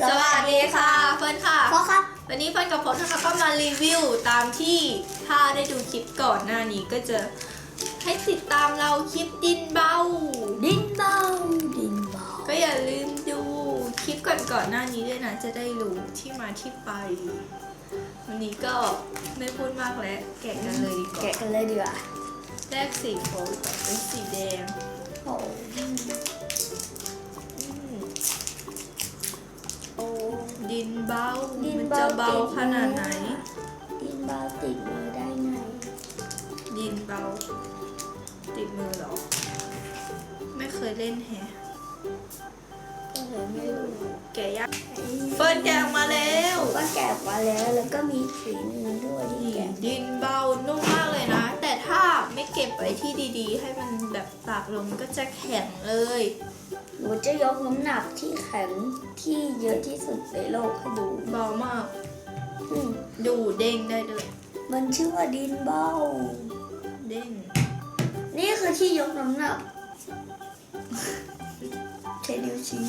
สวัสดีค่ะเฟิร์นค่ะ เพราะครับ วันนี้เฟิร์นกับผมนะคะก็มารีวิวตามที่ถ้าได้ดูคลิปก่อนหน้านี้ก็จะให้ติดตามเราคลิปดินเบา ดินเบา ดินเบา ก็อย่าลืมดูคลิปก่อนๆหน้านี้ด้วยนะจะได้รู้ที่มาที่ไป วันนี้ก็ไม่พูดมากแล้วแกะกันเลยดีกว่าแกะกันเลยดีกว่าแรกสีโฟลต่อเป็นสีแดงโอ้อืมโอ้ ดินเบา ดินมันเบา จะเบาติดขนาดไหน ดินเบาติดมือได้ไงดินเบา ติดมือเหรอ ไม่เคยเล่นแฮะก็เลยไม่รู้แกะยากเฟิร์นแกะออกมาแล้วผมก็แกะมาแล้วแล้วก็มีสีหนึ่งด้วยที่นี่แกะดินเบานุ่มมากเลยนะ แต่ถ้าไม่เก็บไว้ที่ดีๆ ให้มันแบบตากลมมันก็จะแข็งเลย หนูจะยกน้ำหนักที่แข็งที่เยอะที่สุดในโลกให้ดูเบามาก อืมดูเด้งได้เลย มันชื่อว่าดินเบาเด้ง นี่คือที่ยกน้ำหนักใช้นิ้วชี้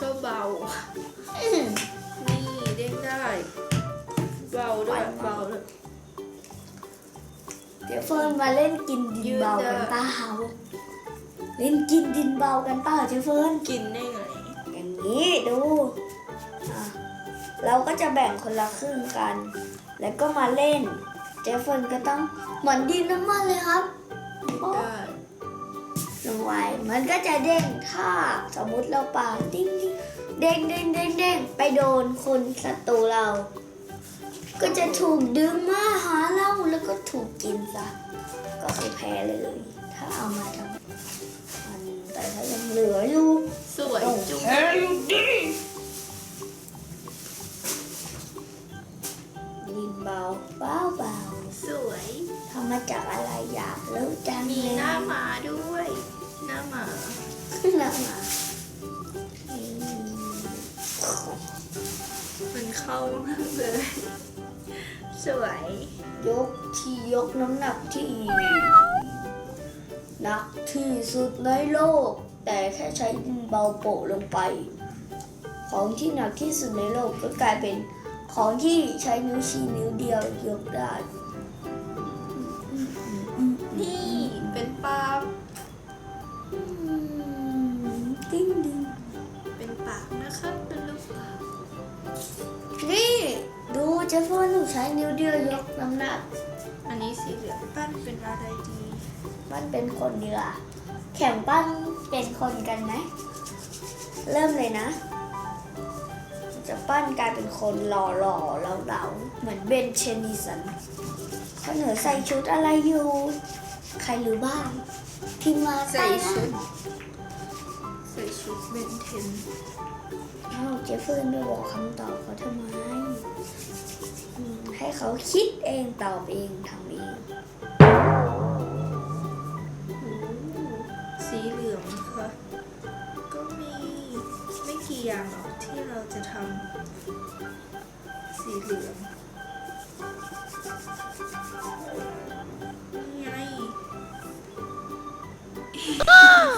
ก็เบา อืมนี่เด้งได้ เบาด้วยเบาเลยเดี๋ยวเฟิร์นมาเล่นกินดินเบากันเปล่าเล่นกินดินเบากันเปล่าเจ๊เฟิร์นกินได้ไงอย่างนี้ดูอะเราก็จะแบ่งคนละครึ่งกัน แล้วก็มาเล่น เจฟเฟิร์นก็ต้องเหมือนดินน้ำมันเลยครับโอ้ได้ลงไว้มันก็จะเด้งถ้าสมมุติเราปาดิ้งดิ้งเด้งเด้งเด้งเด้งไปโดนคนศัตรูเรา ก็จะถูกดึงมาหาเราแล้วก็ถูกกินซะก็คือแพ้เลย ถ้าเอามาทำ แต่ถ้ายังเหลืออยู่สวยจุ๊บดินเบาเบาเบาสวยทำมาจากอะไรอยากรู้จังมีเลยหน้าหมาด้วย หน้าหมาหน้าหมาอืมมันเข้ามากเลยสวย ยกที่ยกน้ำหนักที่ห นักที่สุดในโลก แต่แค่ใช้ดินเบาโปะลงไป ของที่หนักที่สุดในโลกก็กลายเป็นของที่ใช้นิ้วชี้นิ้วเดียวยกได้ นี่เป็นปลาอืมดิ้งดิ้งเป็นปากนะครับเป็นลูกปลานี่ดูเจฟเฟอร์หนูใช้นิ้วเดียวยกน้ำหนัก อันนี้สีเหลืองปั้นเป็นอะไรดี มันเป็นคนเดียวาแข่งปั้นเป็นคนกันไหม เริ่มเลยนะ จะปั้นกลายเป็นคนหล่อหล่อๆเหลาๆเหมือนเบนเชนิสันเขาเหนือใส่ชุดอะไรอยู่ ใครรู้บ้างพิมพ์มาใส่ใต้นะชุดใส่ชุดเบนเทนเอ้าเจฟเฟอร์ไม่บอกคำตอบเขาทำไมอืมให้เขาคิดเองตอบเองทำเอง อย่างหรอกที่เราจะทำสีเหลืองนี่ไง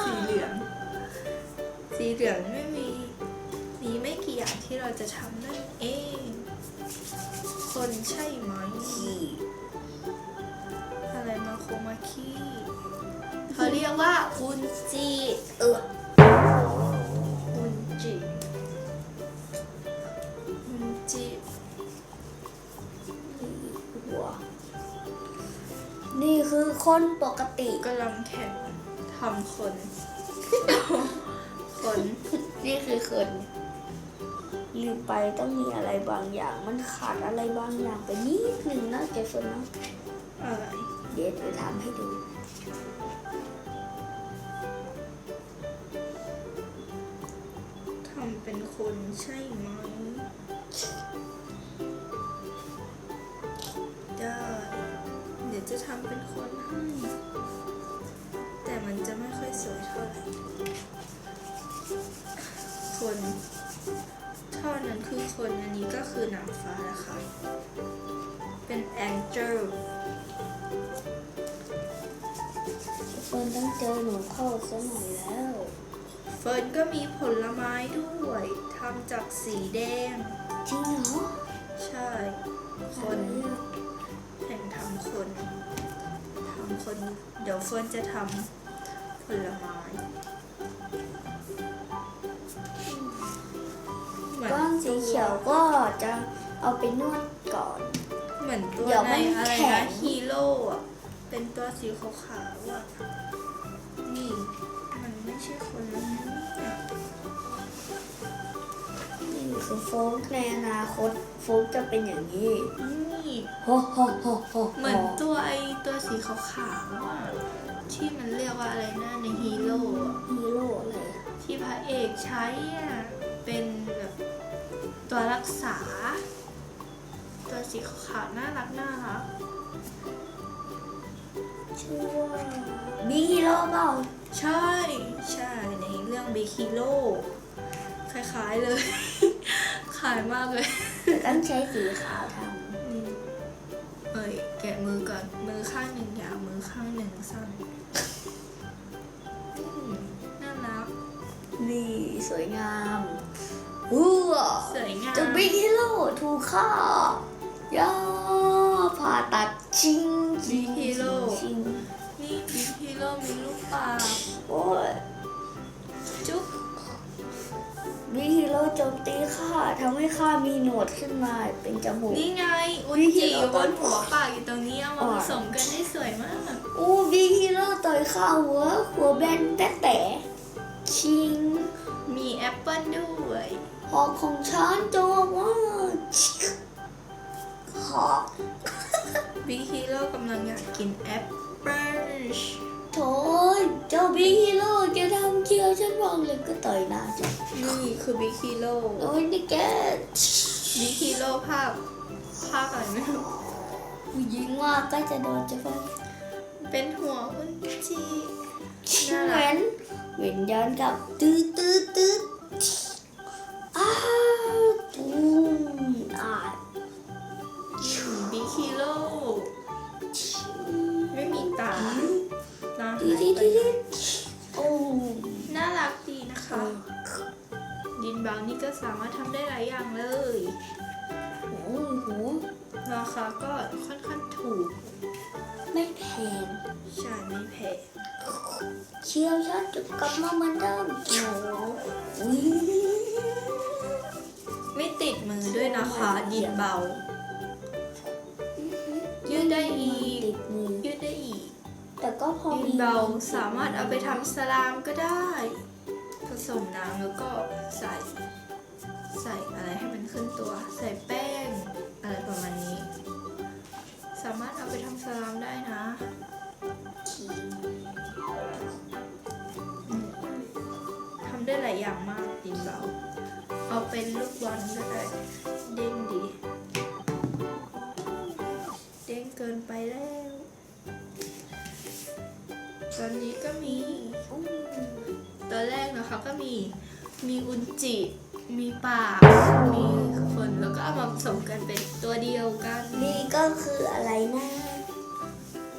สีเหลือง สีเหลืองไม่มี มีไม่กี่อย่างที่เราจะทำนั่นเอง คนใช่ไหมอะไรมาโคมาคีเขาเรียกว่าอุนจิ คือคนปกติกำลังแข่งทำคน คน นี่คือคนลืมไปต้องมีอะไรบางอย่าง มันขาดอะไรบางอย่างไปนิดหนึ่งนะเจฟเฟอร์นะอะไร เดี๋ยวจะทำให้ดูทำเป็นคนใช่ไหม จะทำเป็นคนให้ แต่มันจะไม่ค่อยสวยเท่าไหร่ คนท่อนั้นคือคนอันนี้ก็คือนางฟ้านะคะ เป็นแองเจิลเฟิร์นต้องเจอหนูเข้าซะหน่อยแล้วฟเฟิร์นก็มีผลไม้ด้วยทำจากสีแดง จริงเหรอ ใช่ คน คนเดี๋ยวเฟิร์นจะทำผลไม้เหมือนก้อนสีเขียวก็จะเอาไปนวดก่อน เหมือนตัวเดี๋ยวในมันอะไรแข็นะง ฮีโร่อะเป็นตัวสีขาวๆอะนี่ มันไม่ใช่คนแล้วนะ คือโฟกในอนาคตโฟกจะเป็นอย่างนี้นี่โฮโฮโฮโฮเหมือนตัวไอตัวสีขาวๆอะที่มันเรียกว่าอะไรนะในฮีโร่อะฮีโร่อะไรอะที่พระเอกใช้อะเป็นแบบตัวรักษา ตัวสีขาวๆน่ารักน่ารักชื่อว่าบีฮีโร่เปล่าใช่ ใช่ในเรื่องเบคิโลคล้ายๆเลย คล้ายมากเลยแต่ต้องใช้สีขาวทอืมเอ้ยแกะมือก่อน มือข้างหนึ่งยาว มือข้างหนึ่งสั้นอืมน่ารักำนี่สวยงามอู้วสวยงามเจะบีฮีโร่ถูกฆ่าย่าผ่าตัดชิงบีฮีโร่ชิงนี่บิ๊กฮีโร่มีลูกปากโอ้ย บีฮีโร่โจมตีข้าทำให้ข้ามีหนวดขึ้นมาเป็นจมูก นี่ไงอุนจิอยู่บนหัวปากอยู่ตรงนี้เอามาผสมกันได้สวยมาก อู้บีฮีโร่ต่อยข้าหัวหัวแบนแต่แต่ชิง มีแอปเปิลด้วยหอกของฉันโจมว่าหอกบิ๊กฮีโร่กำลังอยากกินแอปเปิล โถยเจ้าบีฮีโร่จะทำเชียวฉันวางเลยก็ต่อยหน้าจ้ะนี่คือบิ๊กฮีโร่โอ้ยนี่แกบิ๊กฮีโร่ภาคภาคอะไรไม่รู้ยิงว่าก็จะโดนจะฟันเป็นหัวอุนจิเหมือนเหมือนย้อนกลับตื้อตื้อตื้ออ้าวตูมอ่าบิ๊กฮีโร่ น่ารักดีนะคะ ดินเบานี่ก็สามารถทำได้หลายอย่างเลยโหโหราคาก็ค่อนข้างถูก ไม่แพง ใช่ไม่แพง เชียวฉันจะกลับมาเหมือนเดิมโอ้อุ๊ยไม่ติดมือด้วยนะคะ ดินเบา ยืดได้อีก ก็พอดินมีเบาสามารถเอาไปทำสลามก็ได้ ผสมน้ำแล้วก็ใส่ ใส่อะไรให้มันขึ้นตัว ใส่แป้ง อะไรประมาณนี้ สามารถเอาไปทำสลามได้นะ ทำได้หลายอย่างมากดินเบา เอาเป็นลูกบอลก็ได้ มีมีอุนจิ มีปาก มีคนแล้วก็เอามาผสมกันเป็นตัวเดียวกัน นี่ก็คืออะไรนะ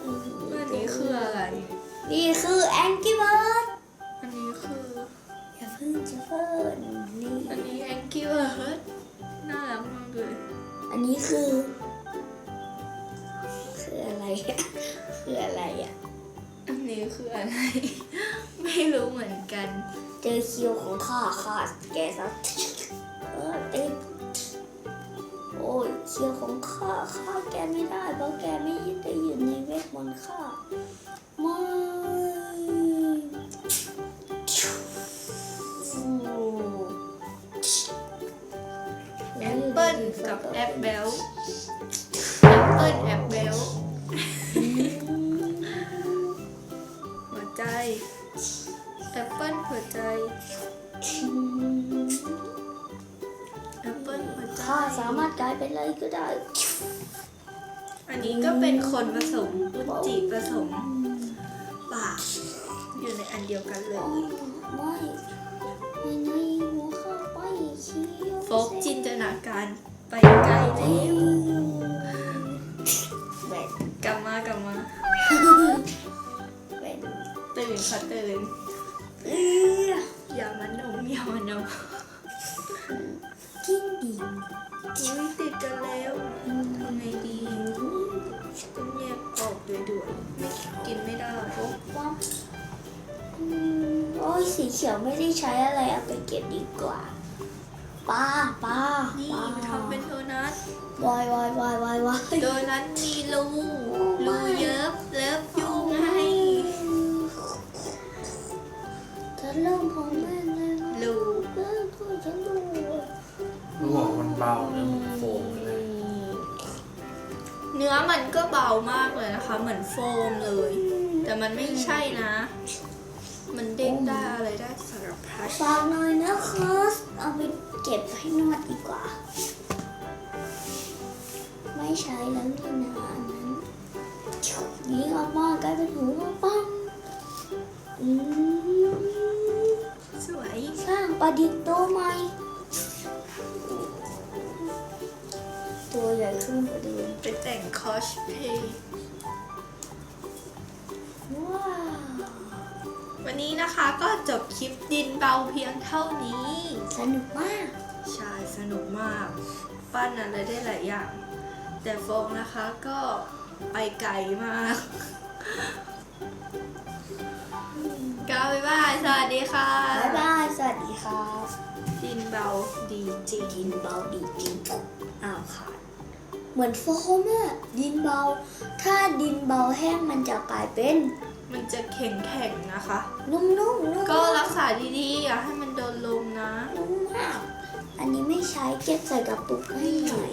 อืมอันนี้คืออะไร นี่คือแองกี้เบิร์ดอันนี้คือ อย่าเพิ่งจะเพิ่นนี่อันนี้แองกี้เบิร์ดน่ารักมากเลย อันนี้คือ คืออะไรอะคืออะไรอะอั นี้คืออะไร ไม่รู้เหมือนกัน เจอคิวของข้าข้าแกซะเออติดโอ้ยคิวของข้าข้าแกไม่ได้เพราะแกไม่ได้อยู่ในเวทมนต์ข้าไม่แอปเปิลกับแอปเบลแอปเปิลแอป กลายเป็นอะไรก็ได้ อันนี้ก็เป็นคนผสมอุจจิผสมปากอยู่ในอันเดียวกันเลโอ้ยไม่ไม่ในหัวข้าไปเชียวโฟกจินตนาการไปไกลแล้วแบบกลับมากลับมาแบบตื่นค่ะตื่นเอื้ออย่ามาอย่ามาเนาะกิ้งดิ่งอุ้ยติด กันแล้วทำไงดีต้องแยกออกโดยด่วนไม่กินไม่ได้ว่าอืมโอ้ยสีเขียวไม่ได้ใช้อะไรเอาไปเก็บดีกว่าป้าป้านี่ป้าทำเป็นโดนัทวายวายวายวายวายโดนัทมีรูรูเยิบเลิฟยูไงฉันเริ่มพร้อมแม่เลยรูเริ่มพูดฉันดูเขาบอกมันเบานะมันโฟม เลยเนื้อมันก็เบามากเลยนะคะ เหมือนโฟมเลย แต่มันไม่ใช่นะ มันเด้งได้อะไรได้สารพัดฝากหน่อยนะคะเอาไปเก็บให้นวดดีกว่า ไม่ใช้แล้วนี่นะอันนั้นยิงออกมากลายเป็นหูมาปังอืมสวยสร้างประดิษฐ์ตัวใหม่ แต่งคอสเพย์ว้าววันนี้นะคะก็จบคลิปดินเบาเพียงเท่านี้ สนุกมาก ใช่สนุกมาก ปั้นอะไรได้หลายอย่าง แต่โฟองนะคะก็ไปไกลมากก็บ๊ายบายสวัสดีค่ะ บ๊ายบาย สวัสดีครับ ดินเบาดีจริงดินเบาดีจริงอ้าวขาด เหมือนโฟมอะดินเบา ถ้าดินเบาแห้งมันจะกลายเป็นมันจะแข็งแข็งๆนะคะ นุ่มๆนุ่มก็รักษาดีๆอย่าให้มันโดนลมนะ นุ่มมาก อันนี้ไม่ใช้เก็บใส่กระปุกให้หน่อย